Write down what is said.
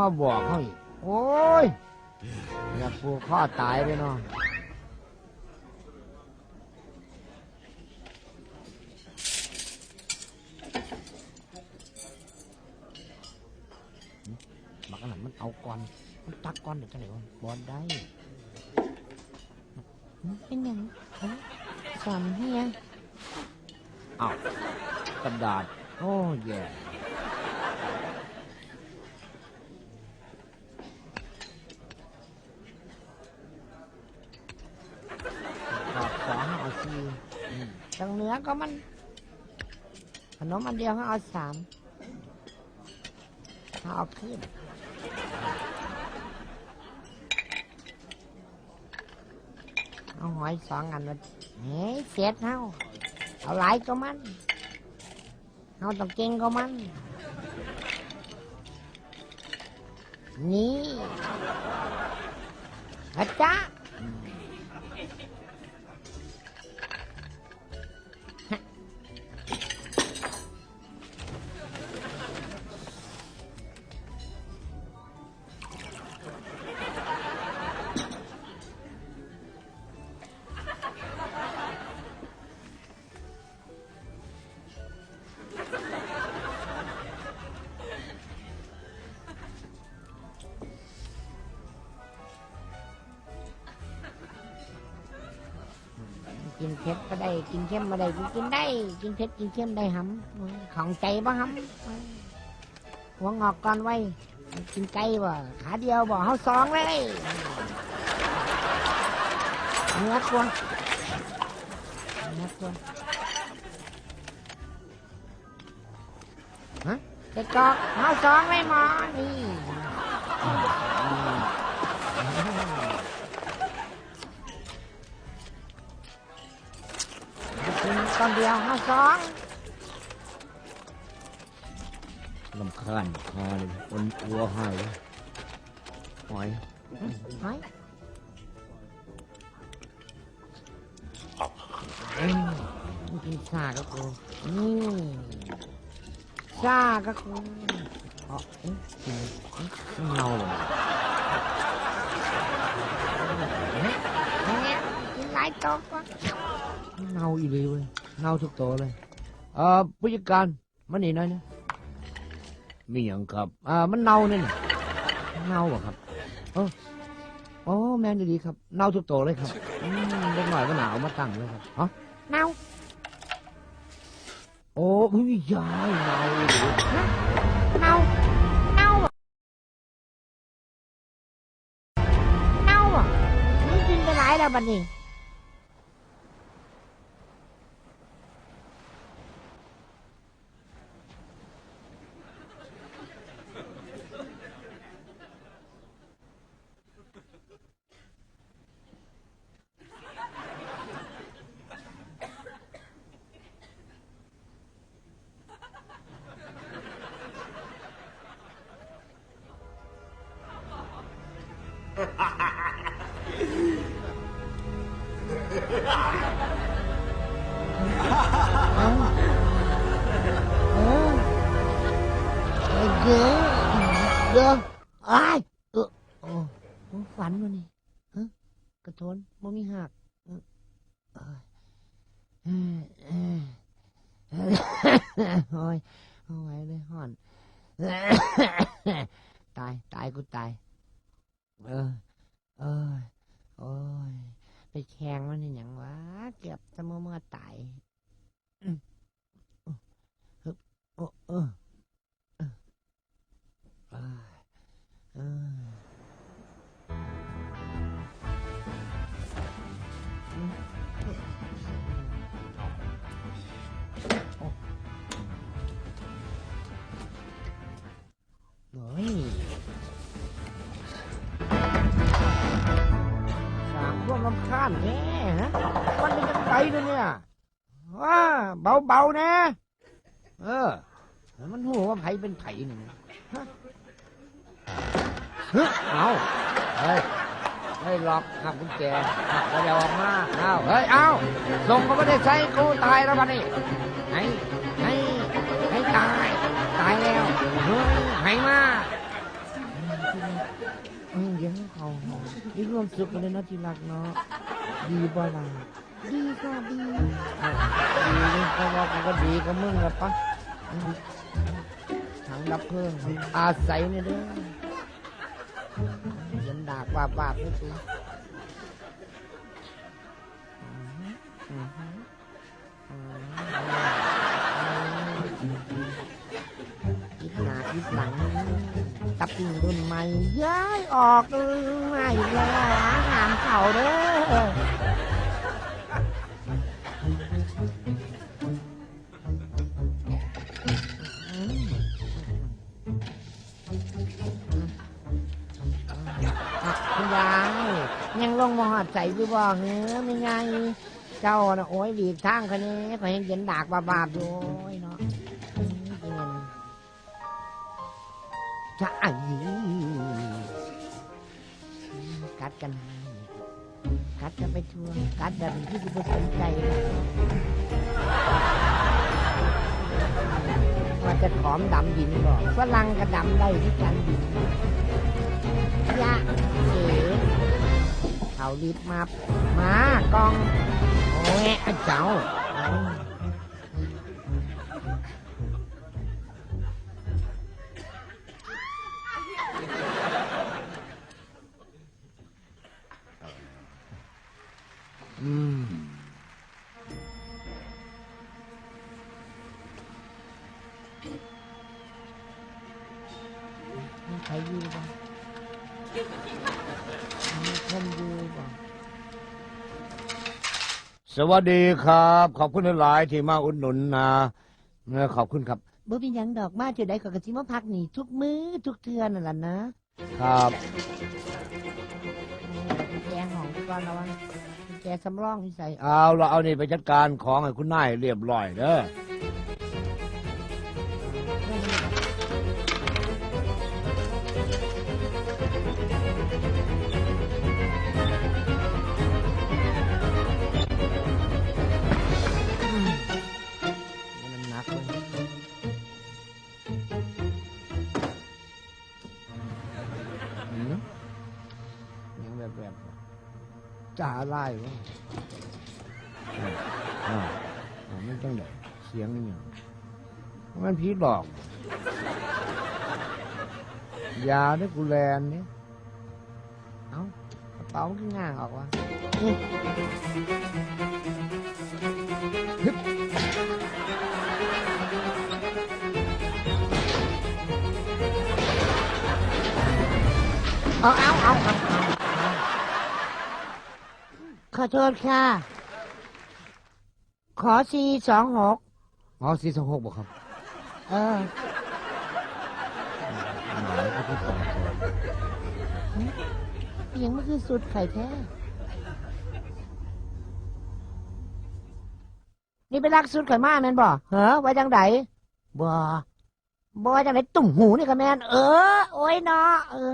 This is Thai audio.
พ่อบอกเขาอีก โอ้ย อยากผูกข้อตายไปเนาะบักอันนั้นมันเอาก่อน มันตักก่อนเดี๋ยวจะไหนวะบอลได้เป็นอย่างฮะสอนเฮียอ้าวกระดาษ โอ้แย่ขอบสองเอาสี่อืม ตรงเหนื้อก็มัน ขนมอันเดียวเขาเอาสามเอาขึ้นเอาหอยสองอันมาเฮ้ยเสียดเฮาเอาหลายก็มันเฮาต้องเก่งก็มัน นี่อาจารย์ กินเผ็ดก็ได้ กินเค็มก็ได้กูกินได้ กินเผ็ดกินเค็มได้หำของใจบ่หำหัวงอกก่อนไว้ กินไก่บ่ขาเดียวบ่เฮาสองเลยเนื้อตัวเนื้อตัวฮะเด็กกอกเฮาสองเลยหมอนี่ กินตอนเดียวเฮาสองลำคาญคอเลยคนกลัวหายหอยเฮ้ยกินซาก็กูนี่ซาก็กูอ๋อเอ๊ะกินเอ๊ะมันเน่าเลยเอ๊ะเนี่ยกินหลายโต๊ะก็มันเน่าอีเลยเว้ย เน่าทุกตัวเลยเอ่อผู้จัดการมันนี่หน่อยนะมีอย่างครับอ่ามันเน่าเนี่ยน่ะเน่าเหรอครับเออโอ้แม่นดีๆครับ เน่าทุกตัวเลยครับอืมเล็กหน่อยก็หนาวมาตั้งเลยครับฮะเน่าโอ้พี่ยายเน่าเลยเน่าเน่าบ่เน่าบ่นี่กินไปหลายแล้วบัดนี้ เด้อไอ้ายเออโอ้โอ้ฝันวะนี่ฮะกระโทนบ่มีหักเออเอ้ยเอ้ยเอ้ยเอ้ยโอ้ยเอาไว้เลยห่อน ตายตายกูตาย เออ เอ้ยโอ้ย ไปแข่งมันนี่หยังวะเกือบจะเมื่อเมื่อตายโอ้เออเออเออเออโอ้ ยสามพวกลำคาญแน่ฮะมันเป็นจังไงเลยเนี่ยว้าเบาๆนะ เออ มันหัวว่าไผเป็นไผหนี่นะฮะ เฮ้ยเอาเฮ้ยเฮ้หลอกหักกุญแจหักกระเดียวออกมาเอาเฮ้ยเอาส่งก็ไม่ได้ใช้กูตายแล้วบัดนี้ให้ให้ให้ตาย ตายแล้วเฮ้ยให้มาที่รักเออเดี๋ยวให้เขามีความสุขกันเลยนะที่รักเนาะดีบ่ล่ะดีค่ะดีดีเพราว่ากูก็ดีกับมึงละปะถังดับเพลิงอาศัยเนี่ยเด้อ เห็นดากวาบวาบนี่สิอือฮึอือฮึยิบหนาคิบหลังตับปิงรุ่นใหม่ย้ายออกใหม่แล้วหามเข่าเด้อ มหอดใจอยู่บ่เนื้อไม่ไงเจ้าน่ะโอ้ยหลีกทางคนนี้ขอยเห็นเย็นดากบาบาบๆอยู่โอ้ยเนาะจริงมันจะไอ้กัดกันกัดกันไปทั่วกัดแบบที่สิบสนใจว่าจะขอมดำดินบ่ฝรั่งก็ดำได้ที่กันดินยะเอ๋ เขารีบมา มากองโอ้ยไอ้เจ้า สวัสดีครับ ขอบคุณหลายๆที่มาอุดหนุนนะเออขอบคุณครับบ่เป็นหยังดอกมาเท่าใดก็กะสิมาพักนี่ทุกมื้อทุกเทื่อนั่นล่ะนะครับ กุญแจห้องก่อนระวังกุญแจสำรองที่ใส่ เอาเราเอานี่ไปจัดการของให้คุณนายเรียบร้อยเด้อ จ่าไล่วะอ่าอ่ามันจังไดเสียงนี่หยังมันผีหลอก ยาเด้กูแลนนี่เอ้ากระเป๋ามันง่างออกวะเอาเอาเอาเอา ขอโทษค่ะ ขอสี่สองหกอ๋อสี่สองหกบอกครับเออ หมายก็ที่สองสองยังไม่คือสุดไข่แท้ นี่ไปรักสุดข่อยมากนั่นบ่เหรอไว้จังไดบ่บ่ไว้จังไดตุ่มหูนี่ก็แม่นเออ โอ้ยเนาะเออ